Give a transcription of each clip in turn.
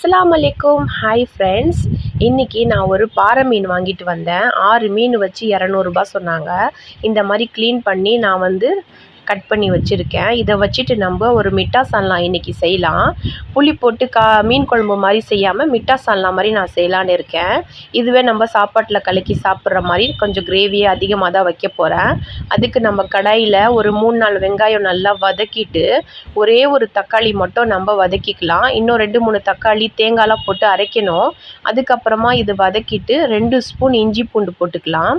அஸ்லாம் அலைக்கும். Hi friends இன்றைக்கி நான் ஒரு பாறை மீன் வாங்கிட்டு வந்தேன். ஆறு மீன் வச்சு இரநூறுபா சொன்னாங்க. இந்த மாதிரி க்ளீன் பண்ணி நான் வந்து கட் பண்ணி வச்சுருக்கேன். இதை வச்சுட்டு நம்ம ஒரு மிட்டா சால்னா இன்றைக்கி செய்யலாம். புளி போட்டு கா மீன் குழம்பு மாதிரி செய்யாமல் மிட்டா சால்னா மாதிரி நான் செய்யலான்னு இருக்கேன். இதுவே நம்ம சாப்பாட்டில் கலக்கி சாப்பிட்ற மாதிரி கொஞ்சம் கிரேவியை அதிகமாக தான் வைக்க போகிறேன் அதுக்கு நம்ம கடாயில் ஒரு மூணு நாலு வெங்காயம் நல்லா வதக்கிட்டு ஒரே ஒரு தக்காளி மட்டும் நம்ம வதக்கிக்கலாம். இன்னும் ரெண்டு மூணு தக்காளி தேங்காய்லாம் போட்டு அரைக்கணும். அதுக்கப்புறமா இது வதக்கிட்டு ரெண்டு ஸ்பூன் இஞ்சி பூண்டு போட்டுக்கலாம்.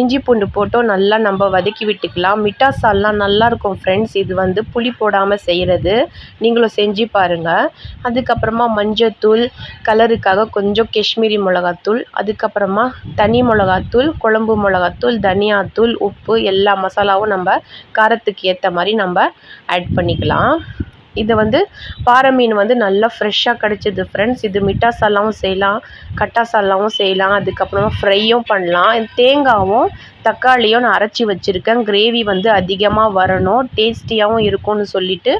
இஞ்சி பூண்டு போட்டும் நல்லா நம்ம வதக்கி விட்டுக்கலாம். மிட்டா சால்லாம் நல்லா நல்லாயிருக்கும் ஃப்ரெண்ட்ஸ் இது வந்து புளி போடாமல் செய்கிறது நீங்களும் செஞ்சு பாருங்கள் அதுக்கப்புறமா மஞ்சத்தூள் கலருக்காக கொஞ்சம் காஷ்மீரி மிளகாத்தூள் அதுக்கப்புறமா தனி மிளகாத்தூள் குழம்பு மிளகாத்தூள் தனியாத்தூள் உப்பு எல்லா மசாலாவும் நம்ம காரத்துக்கு ஏற்ற மாதிரி நம்ம ஆட் பண்ணிக்கலாம். இது வந்து பாறை மீன் வந்து நல்லா ஃப்ரெஷ்ஷாக கிடச்சிது ஃப்ரெண்ட்ஸ் இது மிட்டாசாலாவும் செய்யலாம் கட்டாசாலாவும் செய்யலாம். அதுக்கப்புறமா ஃப்ரையும் பண்ணலாம். தேங்காவும் தக்காளியும் நான் அரைச்சி வச்சுருக்கேன். கிரேவி வந்து அதிகமாக வரணும் டேஸ்டியாகவும் இருக்கும்னு சொல்லிட்டு.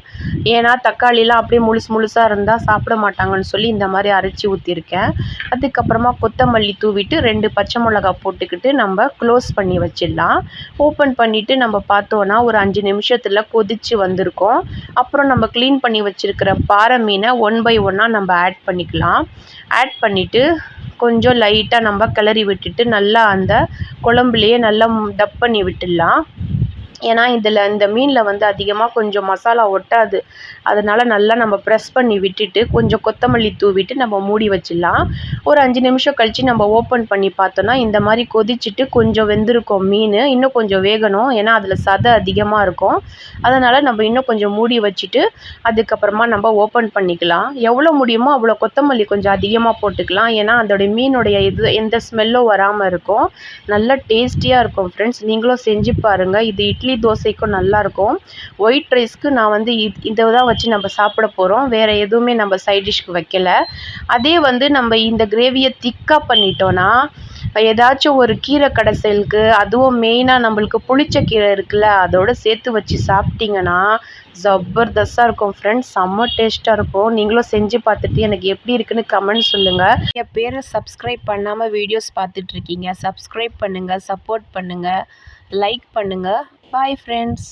ஏன்னா தக்காளிலாம் அப்படியே முழுசு முழுசாக இருந்தால் சாப்பிட மாட்டாங்கன்னு சொல்லி இந்த மாதிரி அரைச்சி ஊற்றிருக்கேன் அதுக்கப்புறமா கொத்தமல்லி தூவிட்டு ரெண்டு பச்சை மிளகா போட்டுக்கிட்டு நம்ம க்ளோஸ் பண்ணி வச்சிடலாம். ஓப்பன் பண்ணிவிட்டு நம்ம பார்த்தோன்னா ஒரு அஞ்சு நிமிஷத்தில் கொதித்து வந்திருக்கோம். அப்புறம் நம்ம க்ளீன் பண்ணி வச்சுருக்கிற பாறை மீனை ஒன் பை ஒன்னாக நம்ம ஆட் பண்ணிக்கலாம். ஆட் பண்ணிவிட்டு கொஞ்சம் லைட்டாக நம்ம கிளறி விட்டுட்டு நல்லா அந்த குழம்புலையே நல்லா டப் பண்ணி விட்டுடலாம். ஏன்னா இதில் இந்த மீனில் வந்து அதிகமாக கொஞ்சம் மசாலா ஒட்டாது. அதனால் நல்லா நம்ம ப்ரெஸ் பண்ணி விட்டுட்டு கொஞ்சம் கொத்தமல்லி தூவிட்டு நம்ம மூடி வச்சிடலாம். ஒரு அஞ்சு நிமிஷம் கழித்து நம்ம ஓப்பன் பண்ணி பார்த்தோன்னா இந்த மாதிரி கொதிச்சுட்டு கொஞ்சம் வெந்திருக்கும் மீன். இன்னும் கொஞ்சம் வேகணும். ஏன்னா அதில் சதை அதிகமாக இருக்கும். அதனால் நம்ம இன்னும் கொஞ்சம் மூடி வச்சுட்டு அதுக்கப்புறமா நம்ம ஓப்பன் பண்ணிக்கலாம். எவ்வளோ முடியுமோ அவ்வளோ கொத்தமல்லி கொஞ்சம் அதிகமாக போட்டுக்கலாம். ஏன்னா அதோடைய மீனுடைய இது எந்த ஸ்மெல்லும் வராமல் இருக்கும். நல்லா டேஸ்டியாக இருக்கும் ஃப்ரெண்ட்ஸ் நீங்களும் செஞ்சு பாருங்கள் இது இட்லி இட்லி தோசைக்கும் நல்லாயிருக்கும் ஒயிட் ரைஸ்க்கு நான் வந்து இது இதை தான் வச்சு நம்ம சாப்பிட போகிறோம் வேறு எதுவுமே நம்ம சைட் டிஷ்க்கு வைக்கல. அதே வந்து நம்ம இந்த கிரேவியை திக்காக பண்ணிட்டோன்னா ஏதாச்சும் ஒரு கீரை கடைசலுக்கு அதுவும் மெயினாக நம்மளுக்கு புளிச்ச கீரை இருக்குல்ல அதோடு சேர்த்து வச்சு சாப்பிட்டிங்கன்னா ஜபர்தஸ்தாக இருக்கும் ஃப்ரெண்ட்ஸ் செம்ம டேஸ்ட்டாக இருக்கும். நீங்களும் செஞ்சு பார்த்துட்டு எனக்கு எப்படி இருக்குன்னு கமெண்ட் சொல்லுங்கள் என் பேரை சப்ஸ்கிரைப் பண்ணாமல் வீடியோஸ் பார்த்துட்ருக்கீங்க சப்ஸ்கிரைப் பண்ணுங்கள் சப்போர்ட் பண்ணுங்கள் லைக் பண்ணுங்கள் பாய் ஃப்ரெண்ட்ஸ்